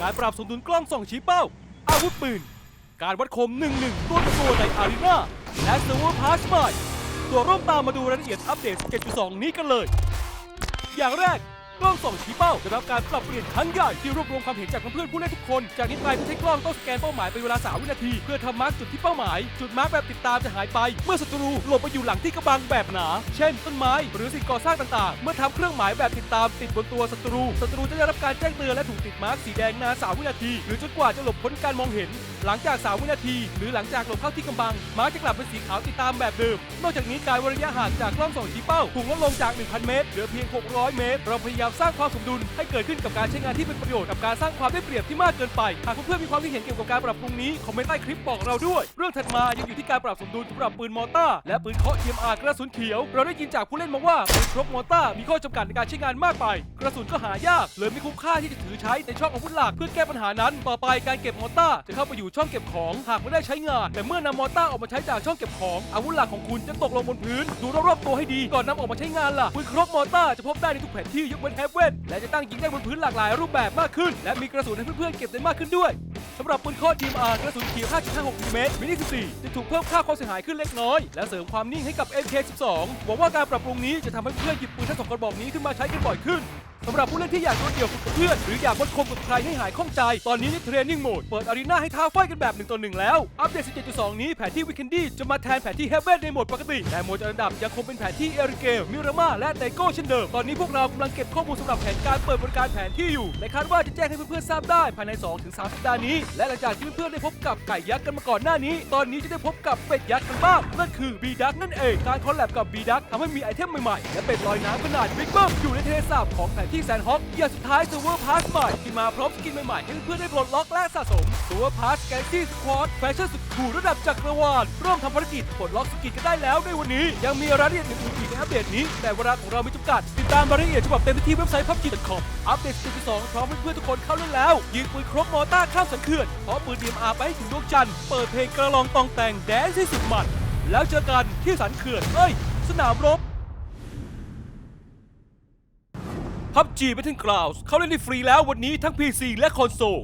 การปรับสมดุลกล้องส่องชี้เป้า อาวุธปืน การวัดคม 1-1ตัวต่อตัวในอารีนาและเซอร์เวอร์พาสใหม่ตัวร่วมตามมาดูรายละเอียดอัปเดต 7.2 นี้กันเลย อย่างแรก กล้องส่องชี้เป้าได้รับการปรับเปลี่ยนครั้งใหญ่ที่รวบรวมความเห็นจากเพื่อนๆผู้เล่นทุกคน จากนี้ไปผู้ใช้กล้องต้องสแกนเป้าหมายเป็นเวลา3วินาที เพื่อทำมาร์กจุดที่เป้าหมาย จุดมาร์กแบบติดตามจะหายไป เมื่อศัตรูหลบไปอยู่หลังที่กระบังแบบหนา เช่น ต้นไม้ หรือสิ่งก่อสร้างต่างๆ เมื่อทำเครื่องหมายแบบติดตามติดบนตัวศัตรูศัตรูจะได้รับการแจ้งเตือนและถูกติดมาร์กสีแดงนาน3วินาที หรือจนกว่าจะหลบพ้นการมองเห็น หลังจาก 3 วินาที หรือหลังจากหลบเข้าที่กำบัง ม้าจะกลับเป็นสีขาวติดตามแบบเดิม นอกจากนี้การวระยะห่างจากกล้องส่องชี้เป้าถูกลดลงจาก 1,000 เมตรเหลือเพียง 600 เมตร เราพยายามสร้างความสมดุลให้เกิดขึ้นกับการใช้งานที่เป็นประโยชน์กับการสร้างความได้เปรียบที่มากเกินไป หากเพื่อนๆมีความคิดเห็นเกี่ยวกับการปรับปรุงนี้คอมเมนต์ใต้คลิปบอกเราด้วย เรื่องถัดมายังอยู่ที่การปรับสมดุลสำหรับปืนมอต้าและปืนเคาะ TMR กระสุนเขียว เราได้ยินจากผู้เล่นมาว่าปืนครบมอต้ามีข้อจำกัดในการใช้งานมากไป กระสุนก็หายากเลยไม่คุ้มค่าที่จะถือใช้ในช่องอาวุธหลักเพื่อแก้ปัญหานั้น ต่อไปการเก็บมอต้าจะเข้าไปอยู่ช่องเก็บของหากไม่ได้ใช้งาน แต่เมื่อนำมอร์ต้าออกมาใช้จากช่องเก็บของ อาวุธหลักของคุณจะตกลงบนพื้น ดูรอบๆตัวให้ดีก่อนนำออกมาใช้งานล่ะปืนครบมอร์ต้าจะพบได้ในทุกแผนที่ยกเว้นแฮปเว่นและจะตั้งยิงได้บนพื้นหลากหลายรูปแบบมากขึ้น และมีกระสุนให้เพื่อนๆเก็บได้มากขึ้นด้วยสำหรับปืนเคาะ DMR กระสุนเขียว5.56มิลลิเมตรมินิ14จะถูกเพิ่มค่าความเสียหายขึ้นเล็กน้อย และเสริมความนิ่งให้กับ MK12 หวังว่าการปรับปรุงนี้จะทำให้เพื่อนหยิบปืนทั้งสองกระบอกนี้ขึ้นมาใช้กันบ่อยขึ้น สำหรับผู้เล่นที่อยากโดดเดี่ยวฝึกกับเพื่อน หรืออยากวัดคมกับใครให้หายข้องใจ ตอนนี้ในเทรนนิ่งโหมด เปิดอารีนาให้ท้าไฟกันแบบ1ต่อ1แล้ว อัปเดต 17.2 นี้แผนที่วิก e นดี้จะมาแทนแผนที่เฮเ e นในโหมดปกติ แต่โหมดจัดอันดับยังคงเป็นแผนที่เอริเกลมิรามาและไดโก้เช่นเดิม ตอนนี้พวกเรากำลังเก็บข้อมูลสำหรับแผนการเปิดบริการแผนที่อยู่ และคาดว่าจะแจ้งให้เพื่อนๆทราบได้ภายใน 2-3สัปดาห์นี้ และหลังจากที่เพื่อนๆได้พบกับไก่ยักษ์กันมาก่อนหน้านี้ ตอนนี้จะได้พบกับเป็ดยักษ์กันบ้างนั่นคือบีดักนั่นเองการคอลแลบกับบีดักทำให้มีไอเทมใหม่ๆและเป็ดลอยน้ำขนาดบิ๊กเบิ้มอยู่ในทเลสาบของแผนที่แซนฮอคอย่าสุดท้ายซูเวอร์พาสใหม่ที่มาพร้อมสกินใหม่ๆให้เพื่อนได้ปลดล็อกและสะสมซูเวอร์พาสแกลซี่สควอตแฟชั่นสุดคูลระดับจักรวาลร่วมทำภารกิจปลดล็อกสกินกันได้แล้วในวันนี้ ยังมีรายละเอียดอื่นๆอีกในอัปเดตนี้ แต่เวลาของเราม่จำกัด ติดตามรายละเอียดฉบับเต็มได้ที่เว็บไซต์ PUBG.com อัปเดต4.2พร้อมเพื่อนๆทุกคนเข้าเล่นแล้ว ยิงปืนครบมอต้าข้ามสันเขื่อนเพราะปืน DMR ไปให้ถึงดวงจันทร์เปิดเพลงกระลองตองแต่งแดนซ์ที่สุดมันแล้วเจอกันที่สันเขื่อนเอ้ย สนามรบ PUBG Battlegrounds เขาเล่นได้ฟรีแล้ววันนี้ทั้ง PC และคอนโซล